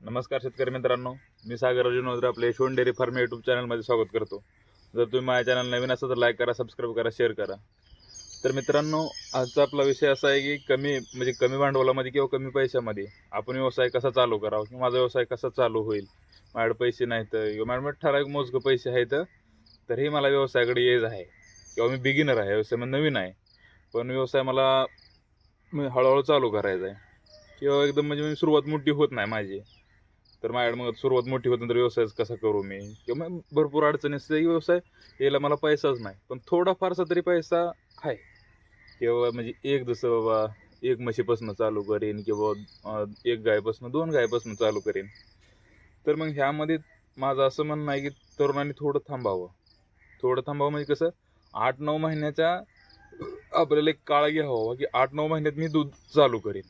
नमस्कार शेतकरी मित्रांनो. मी सागर अर्जुन वद्रे आपले यशवंत डेअरी फार्म यूट्यूब चॅनलमध्ये स्वागत करतो. जर तुम्ही माझ्या चॅनल नवीन असाल तर लाईक करा सबस्क्राईब करा शेअर करा. तर मित्रांनो आजचा आपला विषय असा आहे की कमी म्हणजे कमी भांडवलामध्ये किंवा कमी पैशामध्ये आपण व्यवसाय कसा चालू करावा किंवा माझा व्यवसाय कसा चालू होईल? माझ्याकडे पैसे नाहीत किंवा माझ्याकडे ठराविक मोजकं पैसे आहेत तरीही मला व्यवसायाकडे येज आहे. किंवा मी बिगिनर आहे व्यवसायामध्ये नवीन आहे. पण व्यवसाय मला मी हळूहळू चालू करायचा आहे. किंवा एकदम म्हणजे मी सुरुवात मोठी होत नाही माझी. तर माझ्याकडे मग सुरुवात मोठी होत तर व्यवसाय कसा करू मी? किंवा भरपूर अडचणी असते. व्यवसाय यायला मला पैसाच नाही. पण थोडा फारसा तरी पैसा आहे. किंवा म्हणजे एक जसं बाबा एक म्हशीपासून चालू करेन किंवा एक गायपासून दोन गायपासून चालू करेन. तर मग ह्यामध्ये माझं असं म्हणणं आहे की तरुणांनी थोडं थांबावं. थोडं थांबावं म्हणजे कसं आठ नऊ महिन्याच्या आपल्याला एक काळ घ्यावा की आठ नऊ महिन्यात मी दूध चालू करेन.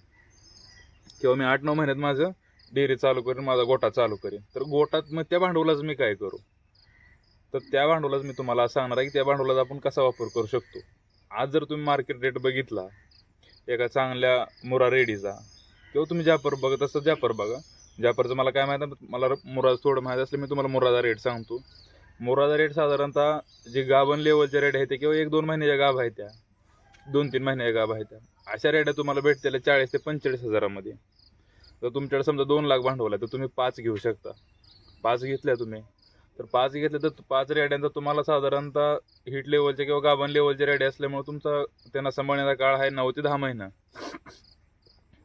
किंवा मी आठ नऊ महिन्यात माझं डेअरी चालू करेन माझा गोटा चालू करेन. तर गोटात मग त्या भांडवलाच मी काय करू? तर त्या भांडवलाच मी तुम्हाला सांगणार आहे की त्या भांडवलाचा आपण कसा वापर करू शकतो? आज जर तुम्ही मार्केट रेट बघितला एका चांगल्या मुरा रेडीचा किंवा तुम्ही जापर बघत असता जापर बघा. जापरचं मला काय माहीत आहे, मला मुराज थोडं माहीत असलं मी तुम्हाला मुराचा रेट सांगतो. मुराचा रेट साधारणतः जे गाभण लेवलच्या रेट आहे त्या किंवा एक दोन महिन्याच्या गाभ आहेत त्या दोन तीन महिन्याच्या गाभ आहेत त्या. अशा रेट तुम्हाला भेटतील चाळीस ते पंचेचाळीस हजारामध्ये. तर तुमच्याकडे समजा दोन लाख भांडवल आहे तर तुम्ही पाच घेऊ शकता. पाच घेतल्या तुम्ही. तर पाच घेतल्या तर पाच रेड्यांचा तुम्हाला साधारणतः हिट लेवलच्या किंवा गाभण लेवलच्या रेड्या असल्यामुळे तुमचा त्यांना सांभाळण्याचा काळ आहे नऊ ते दहा महिना.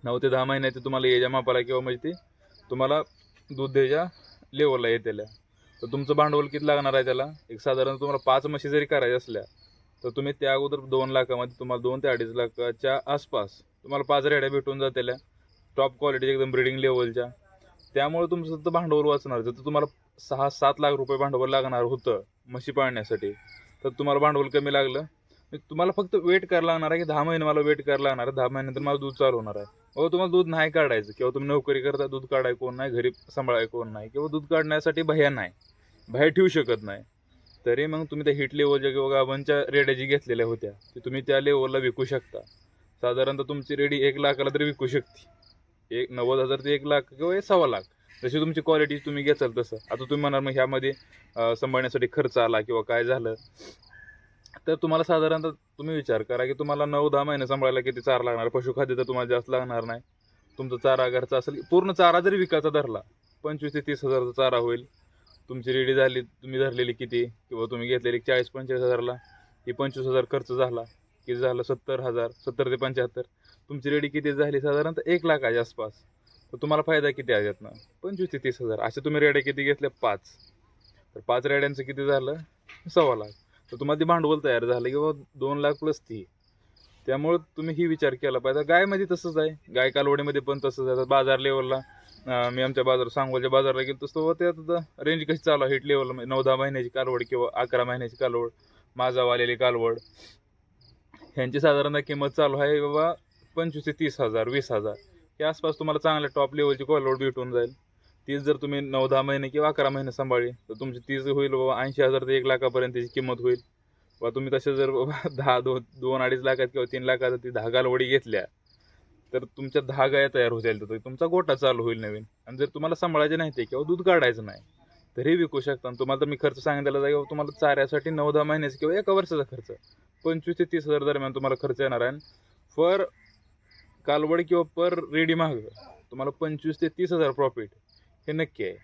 नऊ ते दहा महिन्याचे तुम्हाला याच्या मापाला किंवा म्हणजे ते तुम्हाला दूध द्यायच्या लेवलला येतेल्या. तर तुमचं भांडवल किती लागणार आहे त्याला? एक साधारण तुम्हाला पाच म्हशी जरी करायच्या असल्या तर तुम्ही त्या अगोदर दोन लाखामध्ये तुम्हाला दोन ते अडीच लाखाच्या आसपास तुम्हाला पाच रेड्या भेटून जातेल्या. टॉप क्वालिटी एकदम ब्रिडिंग लेवलच्या त्यामुळे तुमचं तर भांडवल वाचणार. जर तुम्हाला सहा सात लाख रुपये भांडवल लागणार होतं म्हशी पाळण्यासाठी तर तुम्हाला भांडवल कमी लागलं. तुम्हाला फक्त वेट करायला लागणार आहे की दहा महिने मला वेट करायला लागणार आहे. दहा महिन्यानंतर मला दूध चालू होणार आहे. अहो तुम्हाला दूध नाही काढायचं. किंवा तुम्ही नोकरी करता दूध काढाय कोण नाही घरी सांभाळाय कोण नाही किंवा दूध काढण्यासाठी भया नाही. बाहेर ठेवू शकत नाही. तरी मग तुम्ही त्या हिट लेवलच्या किंवा गावांच्या रेड्या जी घेतलेल्या होत्या ते तुम्ही त्या लेवलला विकू शकता. साधारणतः तुमची रेडी एक लाखाला तरी विकू शकते. एक नव्वद हजार ते एक लाख किंवा एक सव्वा लाख. जशी तुमची क्वालिटी तुम्ही घेचाल तसं. आता तुम्ही म्हणाल मग ह्यामध्ये सांभाळण्यासाठी खर्च आला किंवा काय झालं. तर तुम्हाला साधारणतः तुम्ही विचार करा की तुम्हाला नऊ दहा महिने सांभाळायला किती चारा लागणार? पशुखाद्य तर तुम्हाला जास्त लागणार नाही. तुमचा चारा घरचा असेल पूर्ण चारा जरी विकायचा धरला पंचवीस ते तीस हजारचा चारा होईल. तुमची रेडी झाली तुम्ही धरलेली किती? किंवा तुम्ही घेतलेली चाळीस पंचेचाळीस हजारला ही पंचवीस हजार खर्च झाला किती झालं सत्तर हजार सत्तर ते पंच्याहत्तर. तुमची रेडी किती झाली? साधारणतः एक लाखाच्या आसपास. तर तुम्हाला फायदा किती आहे यातनं? पंचवीस ते तीस हजार. असे तुम्ही रेड्या किती घेतल्या? पाच. तर पाच रेड्यांचं किती झालं? सव्वा लाख. तर तुम्हाला ते भांडवल तयार झालं किंवा दोन लाख प्लस ती. त्यामुळं तुम्ही ही विचार केला पाहिजे. गायमध्ये तसंच आहे. गाय कालवडीमध्ये पण तसंच आहे. बाजार लेवलला मी आमच्या बाजार सांगोलच्या बाजारला गेलो तसं त्यात आता रेंज कशी चालू आहे? हिट लेवलला नऊ दहा महिन्याची कालवड किंवा अकरा महिन्याची कालवड माझा वालेली कालवड. ह्यांची साधारणतः किंमत चालू आहे बाबा पंचवीस ते तीस हजार वीस हजार. या आसपास तुम्हाला चांगल्या टॉप लेवलची कालवड भेटून जाईल. तीच जर तुम्ही नऊ दहा महिने किंवा अकरा महिने सांभाळली तर तुमची तीच होईल बाबा ऐंशी हजार ते एक लाखापर्यंतची किंमत होईल. वा तुम्ही तसे जर बाबा दहा दोन दोन अडीच लाखात किंवा तीन लाखात ती दहा गालवडी घेतल्या तर तुमच्या दहा गाया तयार होतील तर तुमचा गोटा चालू होईल नवीन. आणि जर तुम्हाला सांभाळायचे नाही ते किंवा दूध काढायचं नाही तरी विकू शकता. आणि तुम्हाला तर मी खर्च सांगितलेला जाईल तुम्हाला चाऱ्यासाठी नऊ दहा महिन्याचा किंवा एका वर्षाचा खर्च. पंचवीस ते तीस हजार दरम्यान तुम्हाला खर्च येणार आहे. फॉर कालवड किंवा पर रेडी महाग तुम्हाला पंचवीस ते तीस हजार प्रॉफिट हे नक्की आहे.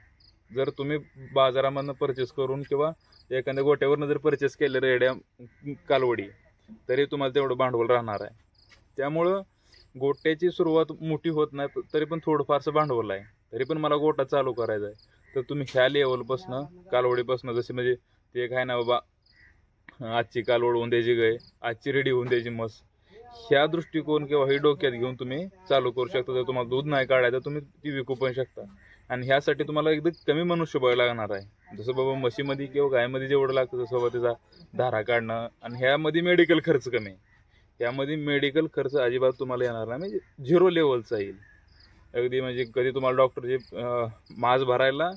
जर तुम्ही बाजारामधनं परचेस करून किंवा एखाद्या गोट्यावरनं जर परचेस केलं रेड्या कालवडी तरी तुम्हाला तेवढं भांडवल राहणार आहे. त्यामुळं गोट्याची सुरुवात मोठी होत नाही तरी पण थोडंफारसं भांडवल आहे. तरी पण मला गोटा चालू करायचा आहे. तर तुम्ही ह्या लेवलपासनं कालवडीपासनं जसे म्हणजे ते एक आहे ना बाबा आजची कालवड होऊन द्यायची गय आजची रेडी होऊन द्यायची मस्त. ह्या दृष्टिकोन किंवा हे डोक्यात घेऊन तुम्ही चालू करू शकता. जर तुम्हाला दूध नाही काढायचं तर तुम्ही ती विकू पण शकता. आणि ह्यासाठी तुम्हाला एकदम कमी मनुष्यबळ लागणार आहे. जसं बाबा म्हशीमध्ये किंवा गायमध्ये जेवढं लागतं तसं बाबा त्याचा धारा काढणं आणि ह्यामध्ये मेडिकल खर्च कमी. आहे त्यामध्ये मेडिकल खर्च अजिबात तुम्हाला येणार नाही. म्हणजे झिरो लेवलचा येईल. अगदी म्हणजे कधी तुम्हाला डॉक्टरचे माज भरायला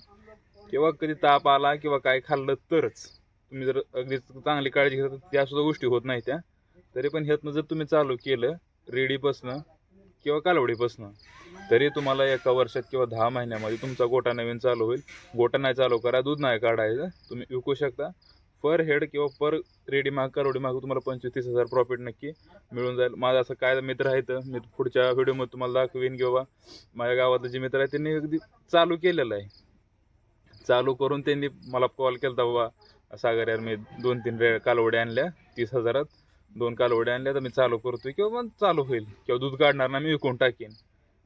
किंवा कधी ताप आला किंवा काय खाल्लं तरच तुम्ही जर अगदी चांगली काळजी घेता तर गोष्टी होत नाही त्या. तरी पण ह्यातनं जर तुम्ही चालू केलं रेडीपासनं किंवा कालवडीपासनं तरी तुम्हाला एका वर्षात किंवा दहा महिन्यामध्ये तुमचा गोटा नवीन चालू होईल. गोटा नाही चालू करा दूध नाही काढायचं. तुम्ही विकू शकता. पर हेड किंवा पर रेडी माग करोडी माग तुम्हाला पंचवीस तीस हजार प्रॉफिट नक्की मिळून जाईल. माझा असं काय मित्र आहेत मी पुढच्या व्हिडिओमध्ये तुम्हाला दाखवीन किंवा माझ्या गावातले जे मित्र आहेत त्यांनी अगदी चालू केलेलं आहे. चालू करून त्यांनी मला कॉल केला होता बाबा सागर यार मी दोन तीन रे कालवड्या आणल्या तीस हजारात. दोन कालवड्या आणल्या तर मी चालू करतोय किंवा मग चालू होईल. किंवा दूध काढणार ना मी विकून टाकेन.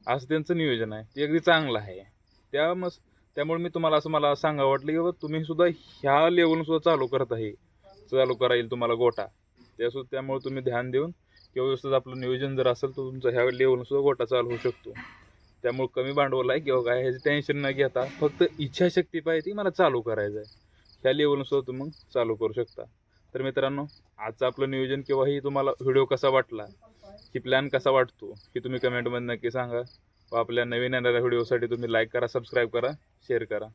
असं त्यांचं नियोजन आहे. ते अगदी चांगलं आहे. त्या मग त्यामुळे मी तुम्हाला असं मला सांगा वाटलं की बाबा तुम्ही सुद्धा ह्या लेवलून सुद्धा चालू करत आहे. चालू करा येईल तुम्हाला गोटा. त्यासुद्धा त्यामुळे तुम्ही ध्यान देऊन किंवा व्यवस्थित आपलं नियोजन जर असेल तर तुमचं ह्या लेवलून सुद्धा गोटा चालू होऊ शकतो. त्यामुळे कमी भांडवल आहे किंवा काय ह्याची टेन्शन न घेता फक्त इच्छाशक्ती पाहिजे ती मला चालू करायचं आहे. ह्या लेवलून सुद्धा तुम्ही मग चालू करू शकता. तर मित्रांनो आजचं आपलं नियोजन किंवाही तुम्हाला व्हिडिओ कसा वाटला की प्लॅन कसा वाटतो हे तुम्ही कमेंटमध्ये नक्की सांगा. व आपल्या नवीन येणाऱ्या व्हिडिओसाठी तुम्ही लाईक करा सबस्क्राईब करा शेअर करा.